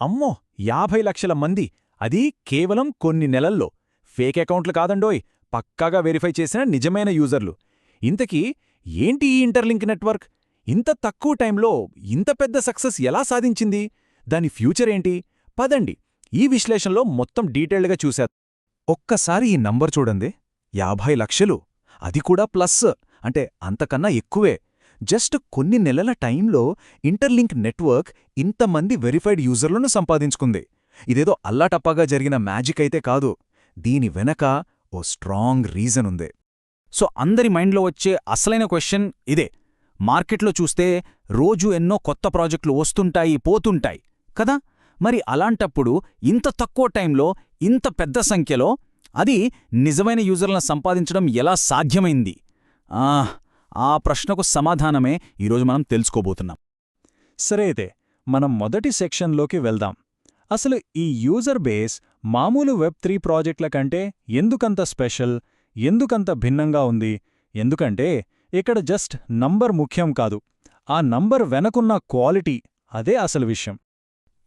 అమ్మో యాభై లక్షల మంది. అది కేవలం కొన్ని నెలల్లో. ఫేక్ అకౌంట్లు కాదండోయ్ పక్కాగా వెరిఫై చేసిన నిజమైన యూజర్లు. ఇంతకీ ఏంటి ఈ ఇంటర్లింక్ నెట్వర్క్? ఇంత తక్కువ టైంలో ఇంత పెద్ద సక్సెస్ ఎలా సాధించింది? దాని ఫ్యూచర్ ఏంటి? పదండి ఈ విశ్లేషణలో మొత్తం డీటెయిల్డ్గా చూశా ఒక్కసారి ఈ నంబర్ చూడండి. యాభై లక్షలు. అది కూడా ప్లస్. అంటే అంతకన్నా ఎక్కువే. జస్ట్ కొన్ని నెలల టైంలో ఇంటర్లింక్ నెట్వర్క్ ఇంతమంది వెరిఫైడ్ యూజర్లను సంపాదించుకుంది. ఇదేదో అల్లాటప్పాగా జరిగిన మ్యాజిక్ అయితే కాదు. దీని వెనక ఓ స్ట్రాంగ్ రీజన్ ఉంది. సో అందరి మైండ్లో వచ్చే అసలైన క్వశ్చన్ ఇదే. మార్కెట్లో చూస్తే రోజు ఎన్నో కొత్త ప్రాజెక్టులు వస్తుంటాయి పోతుంటాయి కదా? మరి అలాంటప్పుడు ఇంత తక్కువ టైంలో ఇంత పెద్ద సంఖ్యలో అది నిజమైన యూజర్లను సంపాదించడం ఎలా సాధ్యమైంది? ఆ, ప్రశ్నకు సమాధానమే ఈరోజు మనం తెలుసుకోబోతున్నాం. సరే అయితే మనం మొదటి సెక్షన్లోకి వెళ్దాం. అసలు ఈ యూజర్ బేస్ మామూలు వెబ్ త్రీ ప్రాజెక్టుల కంటే ఎందుకంత స్పెషల్ ఎందుకంత భిన్నంగా ఉంది? ఎందుకంటే ఇక్కడ జస్ట్ నంబర్ ముఖ్యం కాదు ఆ నంబర్ వెనకున్న క్వాలిటీ అదే అసలు విషయం.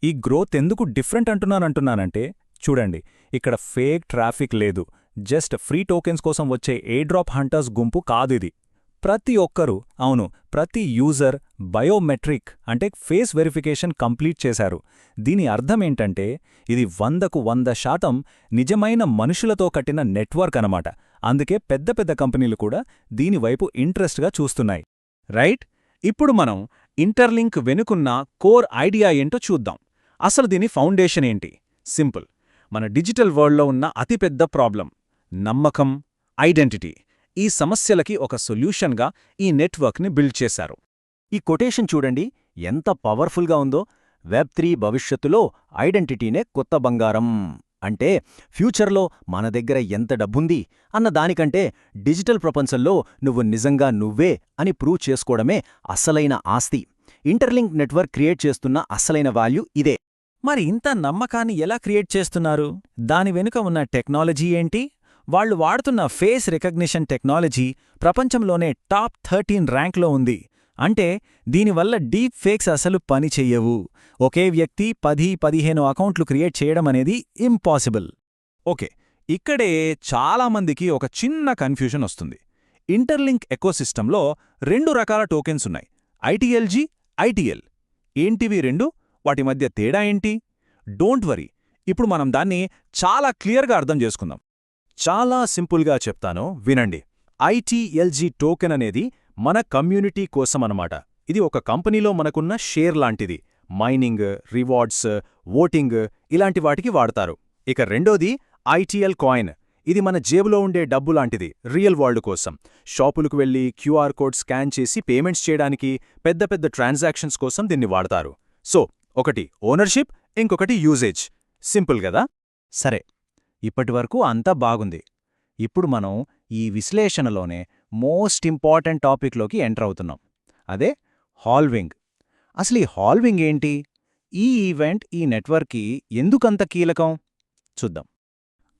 ఈ గ్రోత్ ఎందుకు డిఫరెంట్ అంటున్నానంటున్నానంటే చూడండి ఇక్కడ ఫేక్ ట్రాఫిక్ లేదు జస్ట్ ఫ్రీ టోకెన్స్ కోసం వచ్చే డ్రాప్ హంటర్స్ గుంపు కాదిది ప్రతి ఒక్కరూ అవును ప్రతి యూజర్ బయోమెట్రిక్ అంటే ఫేస్ వెరిఫికేషన్ కంప్లీట్ చేశారు. దీని అర్థమేంటంటే ఇది వందకు వంద శాతం నిజమైన మనుషులతో కట్టిన నెట్వర్క్ అనమాట అందుకే పెద్ద పెద్ద కంపెనీలు కూడా దీనివైపు ఇంట్రెస్ట్గా చూస్తున్నాయి. రైట్? ఇప్పుడు మనం ఇంటర్లింక్ వెనుకున్న కోర్ ఐడియా ఏంటో చూద్దాం. అసలు దీని ఫౌండేషన్ ఏంటి? సింపుల్. మన డిజిటల్ వరల్డ్లో ఉన్న అతిపెద్ద ప్రాబ్లం నమ్మకం ఐడెంటిటీ. ఈ సమస్యలకి ఒక సొల్యూషన్గా ఈ నెట్వర్క్ని బిల్డ్ చేశారు. ఈ కొటేషన్ చూడండి ఎంత పవర్ఫుల్గా ఉందో. వెబ్ త్రీ భవిష్యత్తులో ఐడెంటిటీనే కొత్త బంగారం. అంటే ఫ్యూచర్లో మన దగ్గర ఎంత డబ్బుంది అన్న దానికంటే డిజిటల్ ప్రపంచంలో నువ్వు నిజంగా నువ్వే అని ప్రూవ్ చేసుకోవడమే అసలైన ఆస్తి. ఇంటర్లింక్ నెట్వర్క్ క్రియేట్ చేస్తున్న అసలైన వాల్యూ ఇదే. మరి ఇంత నమ్మకాన్ని ఎలా క్రియేట్ చేస్తున్నారు? దాని వెనుక ఉన్న టెక్నాలజీ ఏంటి? వాళ్ళు వాడుతున్న ఫేస్ రికగ్నిషన్ టెక్నాలజీ ప్రపంచంలోనే టాప్ థర్టీన్ ర్యాంక్లో ఉంది. అంటే దీనివల్ల డీప్ ఫేక్స్ అసలు పని చెయ్యవు. ఒకే వ్యక్తి పది పదిహేను అకౌంట్లు క్రియేట్ చేయడం అనేది ఇంపాసిబుల్. ఓకే ఇక్కడే చాలామందికి ఒక చిన్న కన్ఫ్యూజన్ వస్తుంది. ఇంటర్లింక్ ఎకోసిస్టంలో రెండు రకాల టోకెన్స్ ఉన్నాయి. ITLG ITL. ఏంటివి రెండు? వాటి మధ్య తేడా ఏంటి? Don't worry. ఇప్పుడు మనం దాన్ని చాలా క్లియర్గా అర్థం చేసుకుందాం. చాలా సింపుల్గా చెప్తాను వినండి. ఐటీఎల్జీ టోకెన్ అనేది మన కమ్యూనిటీ కోసమనమాట ఇది ఒక కంపెనీలో మనకున్న షేర్ లాంటిది. మైనింగ్ రివార్డ్స్ ఓటింగ్ ఇలాంటి వాటికి వాడతారు. ఇక రెండోది ఐటీఎల్ కాయిన్. ఇది మన జేబులో ఉండే డబ్బు లాంటిది రియల్ వరల్డ్ కోసం. షాపులకు వెళ్ళి క్యూఆర్ కోడ్ స్కాన్ చేసి పేమెంట్స్ చేయడానికి పెద్ద పెద్ద ట్రాన్సాక్షన్స్ కోసం దీన్ని వాడతారు. సో ఒకటి ఓనర్షిప్ ఇంకొకటి యూజేజ్ సింపుల్ గదా సరే. ఇప్పటివరకు అంతా బాగుంది. ఇప్పుడు మనం ఈ విశ్లేషణలోనే మోస్ట్ ఇంపార్టెంట్ టాపిక్లోకి ఎంటర్ అవుతున్నాం. అదే హాల్వింగ్ అసలు ఈ హాల్వింగ్ ఏంటి? ఈ ఈవెంట్ ఈ నెట్వర్క్కి ఎందుకంత కీలకం? చూద్దాం.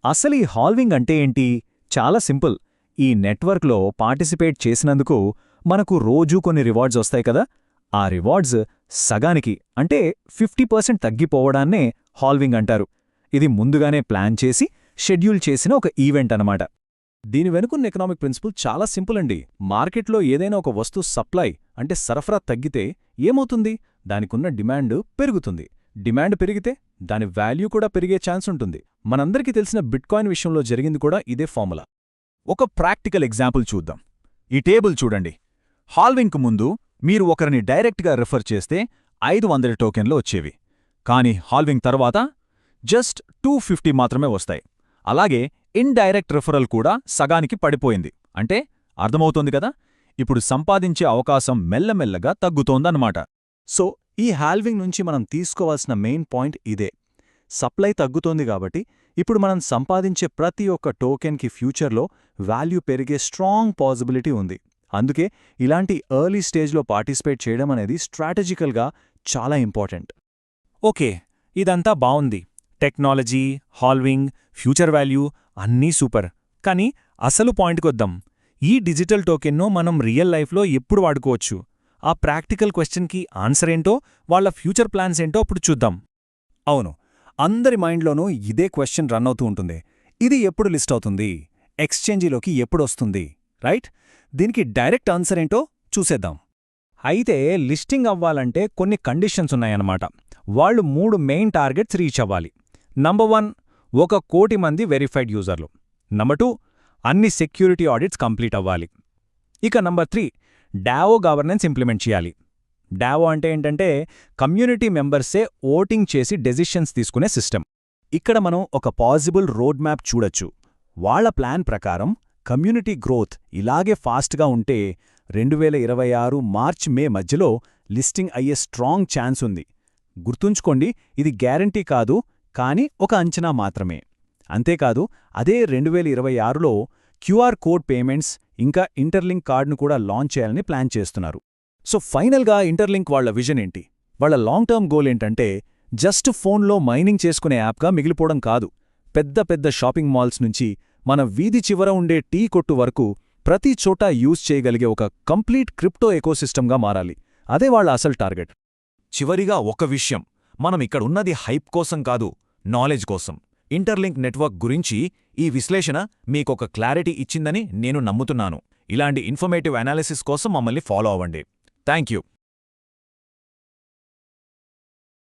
అసలు ఈ హాల్వింగ్ అంటే ఏంటి? చాలా సింపుల్. ఈ నెట్వర్క్లో పార్టిసిపేట్ చేసినందుకు మనకు రోజూ కొన్ని రివార్డ్స్ వస్తాయి కదా? ఆ రివార్డ్స్ సగానికి అంటే ఫిఫ్టీ పర్సెంట్ తగ్గిపోవడాన్నే హాల్వింగ్ అంటారు. ఇది ముందుగానే ప్లాన్ చేసి షెడ్యూల్ చేసిన ఒక ఈవెంట్ అనమాట దీని వెనుకున్న ఎకనామిక్ ప్రిన్సిపల్ చాలా సింపుల్ అండి. మార్కెట్లో ఏదైనా ఒక వస్తువు సప్లై అంటే సరఫరా తగ్గితే ఏమవుతుంది? దానికున్న డిమాండ్ పెరుగుతుంది. డిమాండ్ పెరిగితే దాని వాల్యూ కూడా పెరిగే ఛాన్స్ ఉంటుంది. మనందరికీ తెలిసిన బిట్కాయిన్ విషయంలో జరిగింది కూడా ఇదే ఫార్ములా. ఒక ప్రాక్టికల్ ఎగ్జాంపుల్ చూద్దాం. ఈ టేబుల్ చూడండి. హాల్వింగ్కు ముందు మీరు ఒకరిని డైరెక్ట్గా రిఫర్ చేస్తే ఐదు వందల టోకెన్లు వచ్చేవి. కానీ హాల్వింగ్ తర్వాత జస్ట్ టూ ఫిఫ్టీ మాత్రమే వస్తాయి. అలాగే ఇండైరెక్ట్ రిఫరల్ కూడా సగానికి పడిపోయింది. అంటే అర్థమవుతోంది కదా? ఇప్పుడు సంపాదించే అవకాశం మెల్లమెల్లగా తగ్గుతోందన్నమాట. సో ఈ హాల్వింగ్ నుంచి మనం తీసుకోవాల్సిన మెయిన్ పాయింట్ ఇదే. సప్లై తగ్గుతోంది కాబట్టి ఇప్పుడు మనం సంపాదించే ప్రతి ఒక్క టోకెన్కి ఫ్యూచర్లో వాల్యూ పెరిగే స్ట్రాంగ్ పాసిబిలిటీ ఉంది. అందుకే ఇలాంటి ఎర్లీ స్టేజ్లో పార్టిసిపేట్ చేయడం అనేది స్ట్రాటజికల్గా చాలా ఇంపార్టెంట్. ఓకే ఇదంతా బావుంది. టెక్నాలజీ హాల్వింగ్ ఫ్యూచర్ వాల్యూ అన్నీ సూపర్. కానీ అసలు పాయింట్కొద్దాం. ఈ డిజిటల్ టోకెన్ను మనం రియల్ లైఫ్లో ఎప్పుడు వాడుకోవచ్చు? ఆ ప్రాక్టికల్ క్వశ్చన్కి ఆన్సర్ ఏంటో వాళ్ళ ఫ్యూచర్ ప్లాన్స్ ఏంటో అప్పుడు చూద్దాం. అవును అందరి మైండ్లోనూ ఇదే క్వశ్చన్ రన్ అవుతూ ఉంటుంది. ఇది ఎప్పుడు లిస్ట్ అవుతుంది? ఎక్స్చేంజీలోకి ఎప్పుడొస్తుంది రైట్? దీనికి డైరెక్ట్ ఆన్సర్ ఏంటో చూసేద్దాం. అయితే లిస్టింగ్ అవ్వాలంటే కొన్ని కండిషన్స్ ఉన్నాయన్నమాట. వాళ్ళు మూడు మెయిన్ టార్గెట్స్ రీచ్ అవ్వాలి. నంబర్ వన్ ఒక కోటి మంది వెరిఫైడ్ యూజర్లు నంబర్ టూ అన్ని సెక్యూరిటీ ఆడిట్స్ కంప్లీట్ అవ్వాలి. ఇక number three DAO governance implement చేయాలి. డావో అంటే ఏంటంటే కమ్యూనిటీ మెంబర్సే ఓటింగ్ చేసి డెసిషన్స్ తీసుకునే సిస్టమ్ ఇక్కడ మనం ఒక పాజిబుల్ రోడ్ మ్యాప్ చూడొచ్చు. వాళ్ళ ప్లాన్ ప్రకారం కమ్యూనిటీ గ్రోత్ ఇలాగే ఫాస్ట్గా ఉంటే రెండు వేల ఇరవై ఆరు మార్చ్ మే మధ్యలో లిస్టింగ్ అయ్యే స్ట్రాంగ్ ఛాన్స్ ఉంది. గుర్తుంచుకోండి ఇది గ్యారంటీ కాదు కానీ ఒక అంచనా మాత్రమే. అంతేకాదు అదే రెండు వేల ఇరవై ఆరులో క్యూఆర్ కోడ్ పేమెంట్స్ ఇంకా ఇంటర్లింక్ కార్డును కూడా లాంచ్ చేయాలని ప్లాన్ చేస్తున్నారు. సో ఫైనల్గా ఇంటర్లింక్ వాళ్ళ విజన్ ఏంటి? వాళ్ళ లాంగ్ టర్మ్ గోల్ ఏంటంటే జస్ట్ ఫోన్లో మైనింగ్ చేసుకునే యాప్గా మిగిలిపోవడం కాదు. పెద్ద పెద్ద షాపింగ్ మాల్స్ నుంచి మన వీధి చివర ఉండే టీ కొట్టు వరకు ప్రతి చోటా యూజ్ చేయగలిగే ఒక కంప్లీట్ క్రిప్టో ఎకోసిస్టమ్గా మారాలి. అదే వాళ్ళ అసలు టార్గెట్. చివరిగా ఒక విషయం. మనం ఇక్కడున్నది హైప్ కోసం కాదు నాలెడ్జ్ కోసం. ఇంటర్లింక్ నెట్వర్క్ గురించి ఈ విశ్లేషణ మీకొక క్లారిటీ ఇచ్చిందని నేను నమ్ముతున్నాను. ఇలాంటి ఇన్ఫర్మేటివ్ అనాలిసిస్ కోసం మమ్మల్ని ఫాలో అవ్వండి. Thank you